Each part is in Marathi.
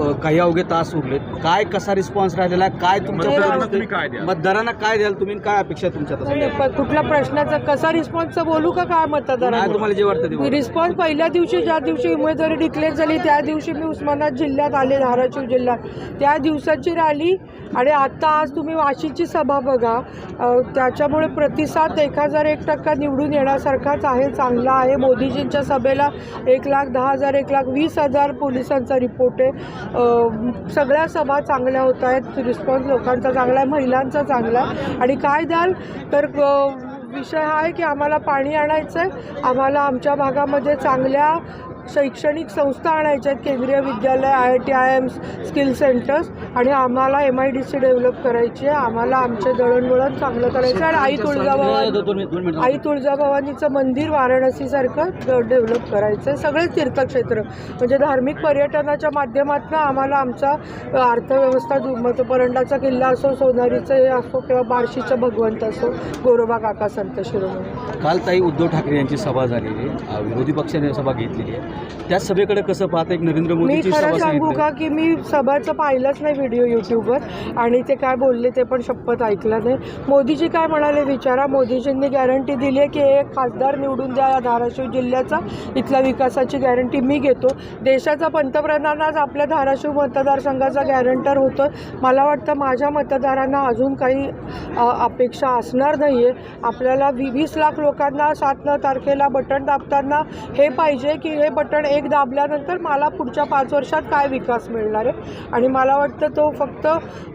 काही अवघे तास उरलेत. काय कसा रिस्पॉन्स राहिलेला? आहे काय तुमच्या मतदारांना तुम्ही काय द्याल? मतदारांना काय द्याल तुम्ही काय अपेक्षा तुमच्या प- कुठल्या प्रश्नाचा कसा रिस्पॉन्स बोलू का काय काय मतदारांना तुम्हाला जे वाटतं ते बोला. रिस्पॉन्स पहिल्या दिवशी ज्या दिवशी उमेदवारी डिक्लेअर झाली त्या दिवशी मी उस्मानाबाद जिल्ह्यात आले धाराशिव जिल्ह्यात. त्या दिवसाची रॅली आणि आत्ता आज तुम्ही वाशीची सभा बघा. अ, त्याच्यामुळे प्रतिसाद एक हजार एक टक्का निवडून येण्यासारखाच आहे चांगला आहे. मोदीजींच्या सभेला एक लाख दहा हजार एक लाख वीस हजार पोलिसांचा रिपोर्ट आहे. सगळ्या सभा चांगल्या होत आहेत रिस्पॉन्स लोकांचा चांगला आहे महिलांचा चांगला आहे. आणि काय द्याल? तर विषय हा आहे की आम्हाला पाणी आणायचं आहे. आम्हाला आमच्या भागामध्ये चांगल्या शैक्षणिक संस्था आणायच्या आहेत. Kendriya Vidyalaya I I T IIMs skill centres. आणि आम्हाला M I D C develop करायची आहे. आम्हाला आमचे दळणवळण चांगलं करायचं आहे. आणि आई तुळजाभवानी आई तुळजाभवानीचं मंदिर वाराणसीसारखं डेव्हलप करायचं आहे. सगळेच तीर्थक्षेत्र म्हणजे धार्मिक पर्यटनाच्या माध्यमातून आम्हाला आमचा अर्थव्यवस्था मग परंडाचा किल्ला असो सोनारीचं हे असो किंवा बार्शीचं भगवंत असो गोरोबा काका संत शिरोमणी. काल ताई उद्धव ठाकरे यांची सभा झालेली आहे. विरोधी पक्षाने सभा घेतलेली आहे. त्या सभेकडे कसं पाहता एक नरेंद्र मी मोदीची खरं सांगू का की मी सभाचं पाहिलंच नाही व्हिडिओ यूट्यूबवर आणि ते काय बोलले ते पण शपथ ऐकलं नाही. मोदीजी काय म्हणाले विचारा. मोदीजींनी गॅरंटी दिली आहे की एक खासदार निवडून द्या या धाराशिव जिल्ह्याचा. इथल्या विकासाची गॅरंटी मी घेतो. देशाचा पंतप्रधान आज आपल्या धाराशिव मतदारसंघाचा गॅरंटर होतो मला वाटतं माझ्या मतदारांना अजून काही अपेक्षा असणार नाही आहे आपल्याला वी वीस लाख लोकांना सात नऊ तारखेला बटन दाबताना हे पाहिजे की हे बटन एक दाबल्यानंतर मला पुढच्या पाच वर्षात काय विकास मिळणार आहे? आणि मला वाटतं तो फक्त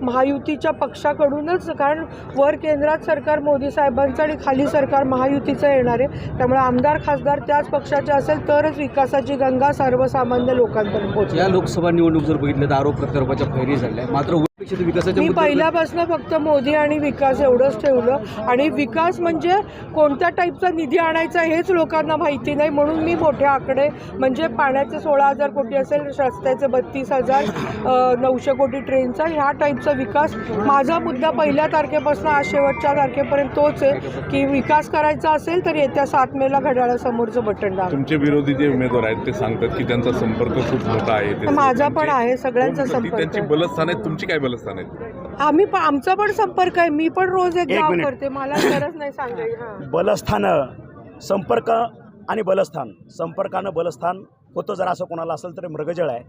महायुतीच्या पक्षाकडूनच कारण वर केंद्रात सरकार मोदी साहेबांचं आणि खाली सरकार महायुतीचं येणार आहे. त्यामुळे आमदार खासदार त्याच पक्षाचे असेल तरच विकासाची गंगा सर्वसामान्य लोकांपर्यंत पोहोचेल. या लोकसभा निवडणूक जर बघितलं तर आरोप प्रत्यारोपाच्या फैरी झाल्या. मात्र मी पहिल्यापासून फक्त मोदी आणि विकास एवढंच ठेवलं. आणि विकास म्हणजे कोणत्या टाईपचा निधी आणायचा हेच लोकांना माहिती नाही. म्हणून मी मोठे आकडे म्हणजे पाण्याचे सोळा हजार कोटी असेल रस्त्याचे बत्तीस हजार नऊशे कोटी ट्रेनचा ह्या टाईपचा विकास माझा मुद्दा पहिल्या तारखेपासून आज शेवटच्या तारखेपर्यंत तोच आहे की विकास करायचा असेल तर येत्या सात मेला घड्याळासमोरचं बटन दाबा. तुमचे विरोधी जे उमेदवार आहेत ते सांगतात की त्यांचा संपर्क खूप मोठा आहे ते माझा पण आहे सगळ्यांचा संपर्क त्यांची आहे. बलस्थान आहेत तुमची काय बलस्थान आहेत. आम्ही पण आमचा पण संपर्क आहे. मी पण रोज एक गाव मिनिट. करते. मला गरज नाही सांगायची हां. बलस्थानं संपर्क आणि बलस्थान. संपर्कानं बलस्थान होतं जर असं कोणाला असेल तर मृगजळ आहे.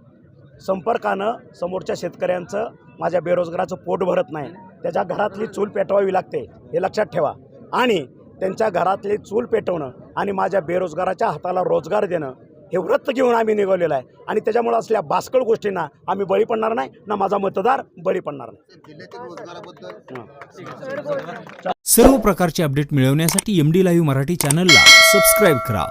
संपर्कानं समोरच्या शेतकऱ्यांचं माझ्या बेरोजगाराचं पोट भरत नाही. त्याच्या घरातली चूल पेटवावी लागते हे लक्षात ठेवा. आणि त्यांच्या घरातली चूल पेटवणं आणि माझ्या बेरोजगाराच्या हाताला रोजगार देणं हे व्रत घेऊन आम्ही निघवलेलं आहे. आणि त्याच्यामुळं असल्या बासकळ गोष्टींना आम्ही बळी पडणार नाही ना माझा मतदार बळी पडणार नाही. सर्व प्रकारचे अपडेट मिळवण्यासाठी एम डी लाईव्ह मराठी चॅनलला सबस्क्राईब करा.